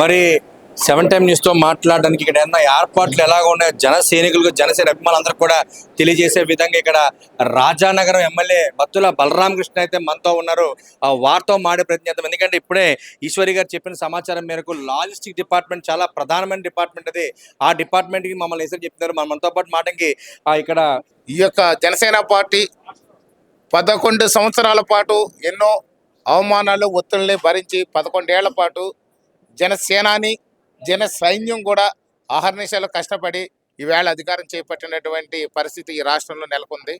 మరి seven time న్యూస్తో మాట్లాడడానికి ఇక్కడ ఏమన్నా ఏర్పాట్లు ఎలాగ ఉన్నాయో? జన సైనికులకు జనసేన అభిమానులందరూ కూడా తెలియజేసే విధంగా ఇక్కడ రాజానగరం ఎమ్మెల్యే బత్తుల బలరామకృష్ణ అయితే మనతో ఉన్నారు. ఆ వారితో మాడే ప్రయత్నం చేద్దాం. ఎందుకంటే ఇప్పుడే ఈశ్వరి గారు చెప్పిన సమాచారం మేరకు లాజిస్టిక్ డిపార్ట్మెంట్ చాలా ప్రధానమైన డిపార్ట్మెంట్ అది. ఆ డిపార్ట్మెంట్కి మమ్మల్ని ఈశ్వరి చెప్తున్నారు మన మనతో పాటు మాటకి ఇక్కడ ఈ యొక్క జనసేన పార్టీ పదకొండు సంవత్సరాల పాటు ఎన్నో అవమానాలు ఒత్తిళ్ళని భరించి పదకొండేళ్ళ పాటు జనసేనాని జన సైన్యం కూడా అహర్నిశలు కష్టపడి ఈవేళ అధికారం చేపట్టినటువంటి పరిస్థితి ఈ రాష్ట్రంలో నెలకొంది.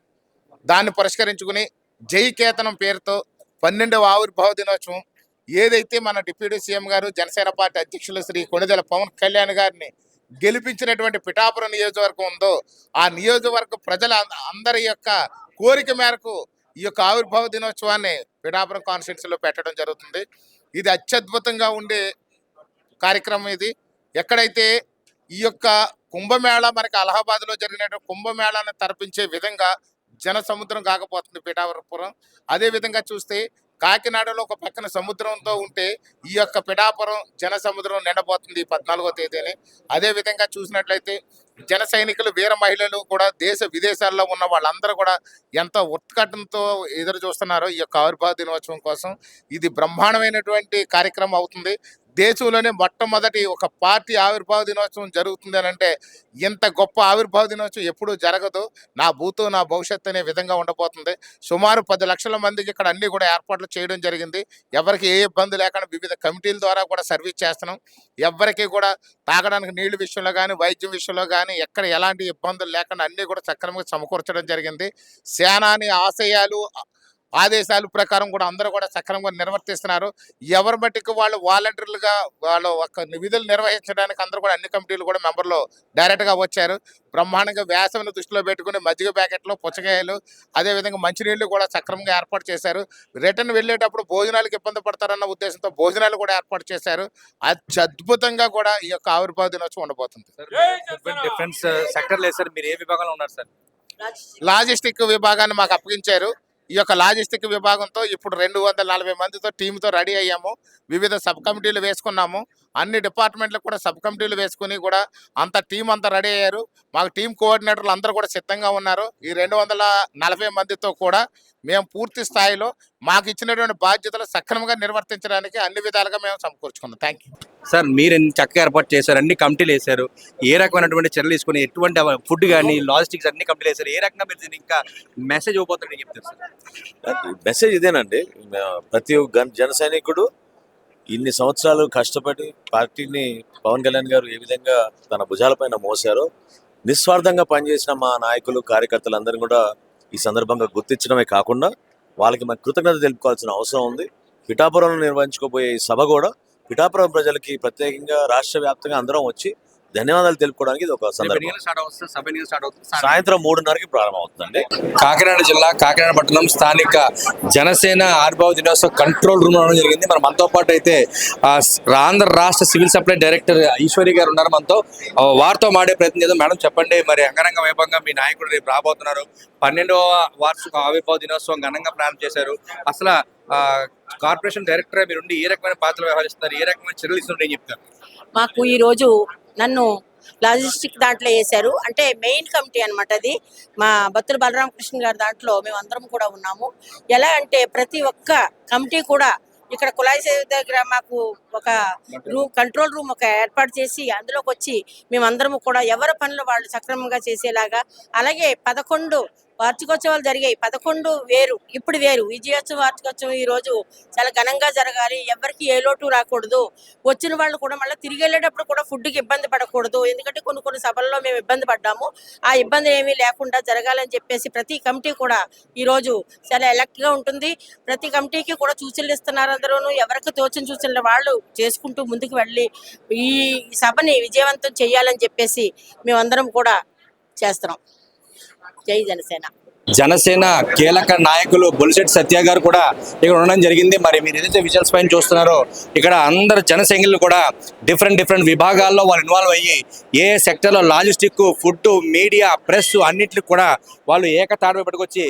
దాన్ని పురస్కరించుకుని జై కేతనం పేరుతో పన్నెండవ ఆవిర్భావ దినోత్సవం. ఏదైతే మన డిప్యూటీ సీఎం గారు జనసేన పార్టీ అధ్యక్షులు శ్రీ కొణిదెల పవన్ కళ్యాణ్ గారిని గెలిపించినటువంటి పిఠాపురం నియోజకవర్గం ఉందో ఆ నియోజకవర్గ ప్రజల అందరి యొక్క కోరిక మేరకు ఈ యొక్క ఆవిర్భావ దినోత్సవాన్ని పిఠాపురం కాన్స్టిట్యూన్సీలో పెట్టడం జరుగుతుంది. ఇది అత్యద్భుతంగా ఉండే కార్యక్రమం ఇది. ఎక్కడైతే ఈ యొక్క కుంభమేళ మనకి అలహాబాద్లో జరిగిన కుంభమేళాన్ని తరపించే విధంగా జన సముద్రం కాకపోతుంది పిఠాపురం. అదే విధంగా చూస్తే కాకినాడలో ఒక పక్కన సముద్రంతో ఉంటే ఈ యొక్క పిఠాపురం జన సముద్రం నిండబోతుంది పద్నాలుగో తేదీని. అదే విధంగా చూసినట్లయితే జన సైనికులు వీర మహిళలు కూడా దేశ విదేశాల్లో ఉన్న వాళ్ళందరూ కూడా ఎంతో ఉత్కటంతో ఎదురు చూస్తున్నారో ఈ యొక్క ఆవిర్భావ దినోత్సవం కోసం. ఇది బ్రహ్మాండమైనటువంటి కార్యక్రమం అవుతుంది. దేశంలోనే మొట్టమొదటి ఒక పార్టీ ఆవిర్భావ దినోత్సవం జరుగుతుంది అని అంటే ఇంత గొప్ప ఆవిర్భావ దినోత్సవం ఎప్పుడూ జరగదు. నా భూతో నా భవిష్యత్తు అనే విధంగా ఉండబోతుంది. సుమారు పది లక్షల మందికి ఇక్కడ అన్ని కూడా ఏర్పాట్లు చేయడం జరిగింది. ఎవరికి ఏ ఇబ్బంది లేకుండా వివిధ కమిటీల ద్వారా కూడా సర్వీస్ చేస్తున్నాం. ఎవరికి కూడా తాగడానికి నీళ్ళు విషయంలో కానీ వైద్యం విషయంలో కానీ ఎక్కడ ఎలాంటి ఇబ్బందులు లేకుండా అన్నీ కూడా సక్రమంగా సమకూర్చడం జరిగింది. సేనాని ఆశయాలు ఆదేశాల ప్రకారం కూడా అందరూ కూడా సక్రమంగా నిర్వర్తిస్తున్నారు. ఎవరి మట్టికి వాళ్ళు వాలంటీర్లుగా వాళ్ళు ఒక విధులు నిర్వహించడానికి అందరూ కూడా అన్ని కమిటీలు కూడా మెంబర్లు డైరెక్ట్గా వచ్చారు. బ్రహ్మాండంగా వేసవిని దృష్టిలో పెట్టుకుని మజ్జిగ ప్యాకెట్లు పుచ్చకాయలు అదేవిధంగా మంచినీళ్ళు కూడా సక్రమంగా ఏర్పాటు చేశారు. రిటర్న్ వెళ్ళేటప్పుడు భోజనాలకు ఇబ్బంది పడతారన్న ఉద్దేశంతో భోజనాలు కూడా ఏర్పాటు చేశారు. అత్యద్భుతంగా కూడా ఈ యొక్క ఆవిర్భావ దినోత్సవం ఉండబోతుంది. డిఫెన్స్ సెక్టర్ లేదు సార్ మీరు ఏ విభాగంలో ఉన్నారు సార్? లాజిస్టిక్ విభాగాన్ని మాకు అప్పగించారు. ఈ యొక్క లాజిస్టిక్ విభాగంతో ఇప్పుడు రెండు వందల నలభై మందితో టీంతో రెడీ అయ్యాము. వివిధ సబ్ కమిటీలు వేసుకున్నాము. అన్ని డిపార్ట్మెంట్లకు కూడా సబ్ కమిటీలు వేసుకుని కూడా అంత టీం అంతా రెడీ అయ్యారు. మాకు టీం కోఆర్డినేటర్లు అందరూ కూడా సిద్ధంగా ఉన్నారు. ఈ రెండు వందల నలభై మందితో కూడా మేము పూర్తి స్థాయిలో మాకు ఇచ్చినటువంటి బాధ్యతలు సక్రమంగా నిర్వర్తించడానికి అన్ని విధాలుగా మేము సమకూర్చుకున్నాం. థ్యాంక్ యూ సార్ మీరు ఎన్ని చక్కగా ఏర్పాటు చేశారు అన్ని కమిటీలు వేశారు ఏ రకమైనటువంటి చర్యలు తీసుకుని ఎటువంటి ఫుడ్ కానీ లాజిస్టిక్స్ అన్ని కమిటీలు వేశారు ఏ రకంగా మీరు దీనికి ఇంకా మెసేజ్ ఇవ్వబోతుందని చెప్తారు సార్? మెసేజ్ ఇదేనండి. ప్రతి జన సైనికుడు ఇన్ని సంవత్సరాలు కష్టపడి పార్టీని పవన్ కళ్యాణ్ గారు ఏ విధంగా తన భుజాలపైన మోసారో నిస్వార్థంగా పనిచేసిన మా నాయకులు కార్యకర్తలందరూ కూడా ఈ సందర్భంగా గుర్తించడమే కాకుండా వాళ్ళకి మన కృతజ్ఞత తెలుపుకోవాల్సిన అవసరం ఉంది. పిఠాపురంలో నిర్వహించుకోబోయే ఈ సభ కూడా పిఠాపురం ప్రజలకి ప్రత్యేకంగా రాష్ట్ర వ్యాప్తంగా అందరం వచ్చి ధన్యవాదాలు తెలుపుకోవడానికి ఇది ఒక సందర్భం. స్టార్ట్ అవుతుంది సభ ఎన్నికలు స్టార్ట్ అవుతుంది సాయంత్రం. మూడున్నరకి ప్రారంభం అవుతుందండి కాకినాడ జిల్లా కాకినాడ పట్టణం స్థానిక జనసేన ఆవిర్భావ దినోత్సవ కంట్రోల్ రూమ్ రావడం జరిగింది. మరి మనతో పాటు అయితే ఆ, ఆంధ్ర రాష్ట్ర సివిల్ సప్లై డైరెక్టర్ ఈశ్వరి గారు ఉన్నారు మనతో. వారితో మాడే ప్రయత్నం చేద్దాం. మేడం చెప్పండి మరి అంగరంగ వైభవంగా మీ నాయకుడు రేపు రాబోతున్నారు. పన్నెండవ వార్షిక ఆవిర్భావ దినోత్సవం ఘనంగా ప్రారంభం చేశారు. అసలు ఆ, కార్పొరేషన్ డైరెక్టర్ మీరు ఉండి ఏ రకమైన పాత్ర వ్యవహరిస్తున్నారు? ఏ రకమైన చర్యలు ఇస్తున్నారు చెప్తారు? మాకు ఈరోజు నన్ను లాజిస్టిక్ దాంట్లో వేశారు. అంటే మెయిన్ కమిటీ అన్నమాట అది. మా బత్తుల బలరామకృష్ణ గారి దాంట్లో మేము అందరం కూడా ఉన్నాము. ఎలా అంటే ప్రతి ఒక్క కమిటీ కూడా ఇక్కడ కుళాయి దగ్గర మాకు ఒక రూమ్ కంట్రోల్ రూమ్ ఒక ఏర్పాటు చేసి అందులోకి వచ్చి మేమందరము కూడా ఎవరి పనులు వాళ్ళు సక్రమంగా చేసేలాగా అలాగే పదకొండు వార్షికోత్సవాలు జరిగాయి. పదకొండు వేరు. ఇప్పుడు వేరు. విజయోత్సవ వార్షికోత్సవం ఈ రోజు చాలా ఘనంగా జరగాలి. ఎవరికి ఏ లోటు రాకూడదు. వచ్చిన వాళ్ళు కూడా మళ్ళీ తిరిగి వెళ్ళేటప్పుడు కూడా ఫుడ్కి ఇబ్బంది పడకూడదు. ఎందుకంటే కొన్ని కొన్ని సభల్లో మేము ఇబ్బంది పడ్డాము. ఆ ఇబ్బంది ఏమీ లేకుండా జరగాలని చెప్పేసి ప్రతి కమిటీ కూడా ఈరోజు చాలా ఎలక్ట్గా ఉంటుంది. ప్రతి కమిటీకి కూడా సూచనలు ఇస్తున్నారు అందరూ ఎవరికి తోచిన సూచనలు వాళ్ళు చేసుకుంటూ ముందుకు వెళ్ళి ఈ సభని విజయవంతం చేయాలని చెప్పేసి మేమందరం కూడా చేస్తున్నాం. జై జనసేన. జనసేన కీలక నాయకులు బొలిశెట్టి సత్య గారు కూడా ఇక్కడ ఉండడం జరిగింది. మరి మీరు ఏదైతే విజువల్స్ పైన చూస్తున్నారో ఇక్కడ అందరు జనసైనికులు కూడా డిఫరెంట్ డిఫరెంట్ విభాగాల్లో వాళ్ళు ఇన్వాల్వ్ అయ్యి ఏ సెక్టర్లో లాజిస్టిక్ ఫుడ్ మీడియా ప్రెస్ అన్నింటికి కూడా వాళ్ళు ఏకతాడు పట్టుకొచ్చి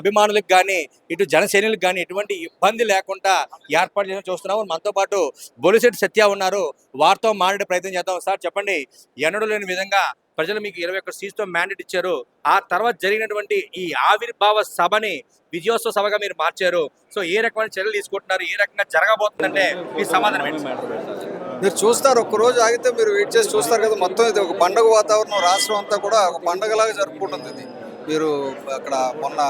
అభిమానులకు కానీ ఇటు జనసేనులకు కానీ ఎటువంటి ఇబ్బంది లేకుండా ఏర్పాటు చేయడం చూస్తున్నాము. మనతో పాటు బొలిశెట్టి సత్య ఉన్నారు. వారితో మాట్లాడే ప్రయత్నం చేద్దాం. సార్ చెప్పండి. ఎన్నడూ లేని విధంగా ప్రజలు మీకు ఇరవై ఒక్క సీట్తో మ్యాండేట్ ఇచ్చారు. ఆ తర్వాత జరిగినటువంటి ఈ ఆవిర్భావ సభని విజయోత్సవ సభగా మీరు మార్చారు. సో ఏ రకమైన చర్యలు తీసుకుంటున్నారు? ఏ రకంగా జరగబోతుందంటే మీ సమాధానం ఏంటి? మీరు చూస్తారు ఒక్క రోజు ఆగితే మీరు వెయిట్ చేసి చూస్తారు కదా మొత్తం ఇది ఒక పండగ వాతావరణం రాష్ట్రం అంతా కూడా ఒక పండగలాగా జరుపుకుంటుంది ఇది. మీరు అక్కడ మొన్న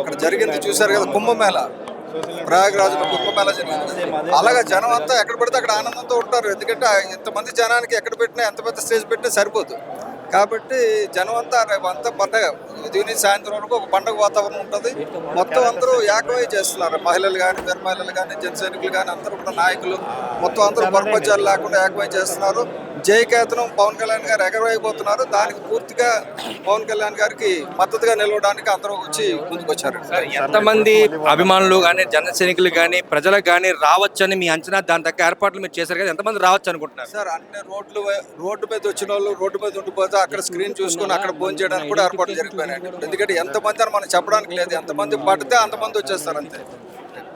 అక్కడ జరిగింది చూశారు కదా కుంభమేళ. ప్రయాగరాజులో కుంభమేళ జరిగింది. అలాగా జనం అంతా ఎక్కడ పడితే అక్కడ ఆనందంతో ఉంటారు. ఎందుకంటే ఇంతమంది జనానికి ఎక్కడ పెట్టినా ఎంత పెద్ద స్టేజ్ పెట్టినా సరిపోదు. కాబట్టి జనం అంతా అంతా పండగ నుంచి సాయంత్రం వరకు ఒక పండగ వాతావరణం ఉంటుంది. మొత్తం అందరూ ఏకమై చేస్తున్నారు. మహిళలు కానీ వీర మహిళలు కానీ జన సైనికులు కానీ అందరూ కూడా నాయకులు. మొత్తం అందరూ పరపత్యాలు లేకుండా ఏకమై చేస్తున్నారు. జయకేతనం పవన్ కళ్యాణ్ గారు ఎగరవైపోతున్నారు దానికి పూర్తిగా పవన్ కళ్యాణ్ గారికి మద్దతుగా నిలవడానికి అందరూ వచ్చి ముందుకొచ్చారు. ఎంతమంది అభిమానులు కానీ జన సైనికులు కానీ ప్రజలకు కానీ రావచ్చని మీ అంచనా దాని తగ్గ ఏర్పాట్లు మీరు చేశారు కదా ఎంతమంది రావచ్చు అనుకుంటున్నారు? సార్ అన్ని రోడ్లు రోడ్డు మీద వచ్చిన వాళ్ళు రోడ్డు మీద ఉండిపోతే అక్కడ స్క్రీన్ చూసుకొని అక్కడ ఫోన్ చేయడానికి కూడా ఏర్పాట్లు జరిగిపోయినాయి ఎందుకంటే ఎంతమంది అని మనం చెప్పడానికి లేదు. ఎంతమంది పడితే అంతమంది వచ్చేస్తారు అంతే.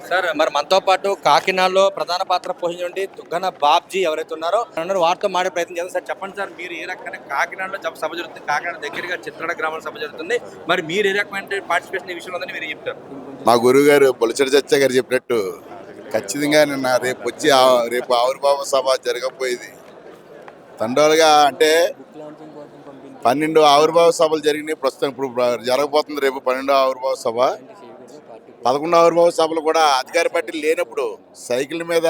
సార్ మరి మనతో పాటు కాకినాడలో ప్రధాన పాత్ర పోషించండి దుగ్గన బాబ్జీ ఎవరైతే ఉన్నారో అందరూ వారితో మాడే ప్రయత్నం చేస్తారు సార్ చెప్పండి సార్ మీరు ఏ రకమైన కాకినాడలో జబ- సభ జరుగుతుంది? కాకినాడ దగ్గరగా చిత్రాడ గ్రామంలో సభ జరుగుతుంది. మరి మీరు ఏ రకమైన పార్టిసిపేషన్ ఈ విషయంలో మీరు చెప్తారు? మా గురువు గారు బొలిచెడి చచ్చ గారు చెప్పినట్టు ఖచ్చితంగా నిన్న రేపు వచ్చి రేపు ఆవిర్భావ సభ జరగబోయేది. తండోలుగా అంటే పన్నెండు ఆవిర్భావ సభలు జరిగినాయి. ప్రస్తుతం ఇప్పుడు జరగబోతుంది రేపు పన్నెండో ఆవిర్భావ సభ. పదకొండవ ఆవిర్భావ సభలు కూడా అధికార పార్టీలు లేనప్పుడు సైకిల్ మీద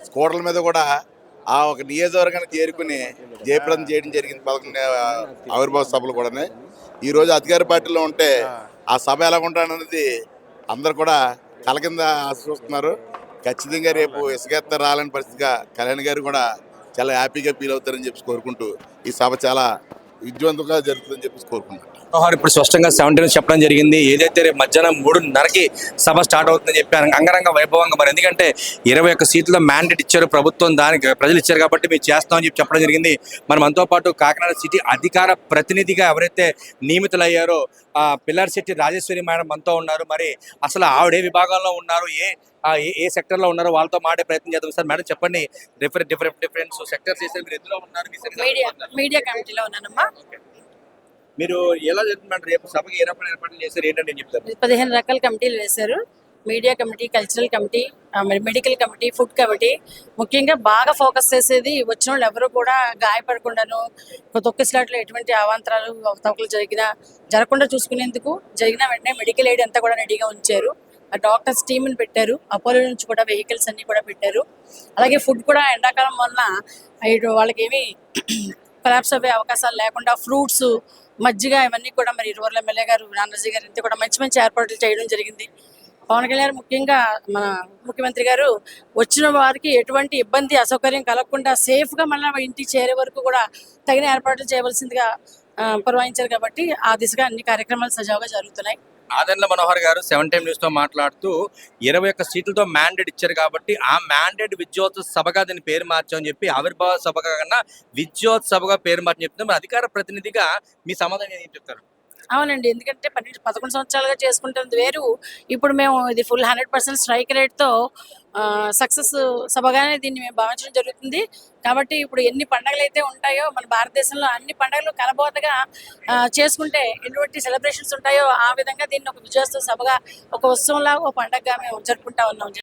స్కూటర్ల మీద కూడా ఆ ఒక నియోజకవర్గాన్ని చేరుకుని జయప్రదం చేయడం జరిగింది పదకొండు ఆవిర్భావ సభలు కూడా ఈరోజు అధికార పార్టీలో ఉంటే ఆ సభ ఎలా ఉంటానన్నది అందరు కూడా కల కింద ఆశిస్తున్నారు ఖచ్చితంగా రేపు ఇసుకెత్త రాలని పరిస్థితిగా కళ్యాణ్ గారు కూడా చాలా హ్యాపీగా ఫీల్ అవుతారని చెప్పి కోరుకుంటూ ఈ సభ చాలా విజయవంతంగా జరుగుతుందని చెప్పి కోరుకుంటున్నాను. మనోహర్ ఇప్పుడు స్పష్టంగా సెవెంటీన్ చెప్పడం జరిగింది. ఏదైతే రేపు మధ్యాహ్నం మూడున్నరకి సభ స్టార్ట్ అవుతుందని చెప్పారు. అంగరంగ వైభవంగా మరి ఎందుకంటే ఇరవై ఒక్క సీట్ల మ్యాండేట్ ఇచ్చారు ప్రభుత్వం దానికి ప్రజలు ఇచ్చారు కాబట్టి మీరు చేస్తామని చెప్పి చెప్పడం జరిగింది. మరి మనతో పాటు కాకినాడ సిటీ అధికార ప్రతినిధిగా ఎవరైతే నియమితులయ్యారో ఆ పిల్లర్ సిటీ రాజేశ్వరి మేడం మనతో ఉన్నారు. మరి అసలు ఆవిడ ఏ విభాగంలో ఉన్నారు? ఏ ఏ- ఏ సెక్టర్లో ఉన్నారో వాళ్ళతో మాడే ప్రయత్నం చేద్దాం సార్. మేడం చెప్పండి. Different different different. సెక్టర్స్ చేశారు మీరు ఎందులో ఉన్నారు? మీడియా కమిటీలో ఉన్నానమ్మా. మీరు ఎలా చెప్తున్నారు రేపు సభకి ఏ రకమైన ఏర్పాట్లు చేశారు? ఏంటంటే చెప్తారు పదిహేను రకాల కమిటీలు వేశారు. Media committee cultural committee medical committee food committee. ముఖ్యంగా బాగా ఫోకస్ చేసేది వచ్చిన వాళ్ళు ఎవరు కూడా గాయపడకుండాను తొక్కిసలాట్లో ఎటువంటి అవాంతరాలు అవతవకలు జరిగినా జరగకుండా చూసుకునేందుకు జరిగిన వెంటనే మెడికల్ ఎయిడ్ అంతా కూడా రెడీగా ఉంచారు. ఆ డాక్టర్స్ టీమ్ని పెట్టారు. అపోలో నుంచి కూడా వెహికల్స్ అన్ని కూడా పెట్టారు. అలాగే ఫుడ్ కూడా ఎండాకాలం వలన వాళ్ళకి ఏమి కొలాప్స్ అయ్యే అవకాశాలు లేకుండా ఫ్రూట్స్ మజ్జిగ ఇవన్నీ కూడా మరి ఇరువురు ఎమ్మెల్యే గారు నానాజీ గారు ఇంత కూడా మంచి మంచి ఏర్పాట్లు చేయడం జరిగింది. పవన్ కళ్యాణ్ ముఖ్యంగా మన ముఖ్యమంత్రి గారు వచ్చిన వారికి ఎటువంటి ఇబ్బంది అసౌకర్యం కలగకుండా సేఫ్గా మళ్ళీ ఇంటికి చేరే వరకు కూడా తగిన ఏర్పాట్లు చేయవలసిందిగా పురమాయించారు కాబట్టి ఆ దిశగా అన్ని కార్యక్రమాలు సజావుగా జరుగుతున్నాయి. నాదెండ్ల మనోహర్ గారు సెవెన్ టైమ్ న్యూస్తో మాట్లాడుతూ ఇరవై ఒక్క సీట్లతో మ్యాండేట్ ఇచ్చారు కాబట్టి ఆ మ్యాండేట్ విద్యోత్సవ సభగా దీని పేరు మార్చామని చెప్పి ఆవిర్భావ సభగా కన్నా విద్యోత్సవ సభగా పేరు మార్చని చెప్తున్నారు. అధికార ప్రతినిధిగా మీ సమాధానం ఏం చెప్తారు? అవునండి. ఎందుకంటే పన్నెండు పదకొండు సంవత్సరాలుగా చేసుకుంటుంది వేరు. ఇప్పుడు మేము ఇది ఫుల్ హండ్రెడ్ పర్సెంట్ స్ట్రైక్ రేట్తో సక్సెస్ సభగానే దీన్ని మేము భావించడం జరుగుతుంది. కాబట్టి ఇప్పుడు ఎన్ని పండగలు అయితే ఉంటాయో మన భారతదేశంలో అన్ని పండగలు కలబోతగా ఆ, చేసుకుంటే ఎటువంటి సెలబ్రేషన్స్ ఉంటాయో ఆ విధంగా దీన్ని ఒక విజయోత్సవ సభగా ఒక ఉత్సవంలా ఒక పండగగా మేము జరుపుకుంటా ఉన్నాం.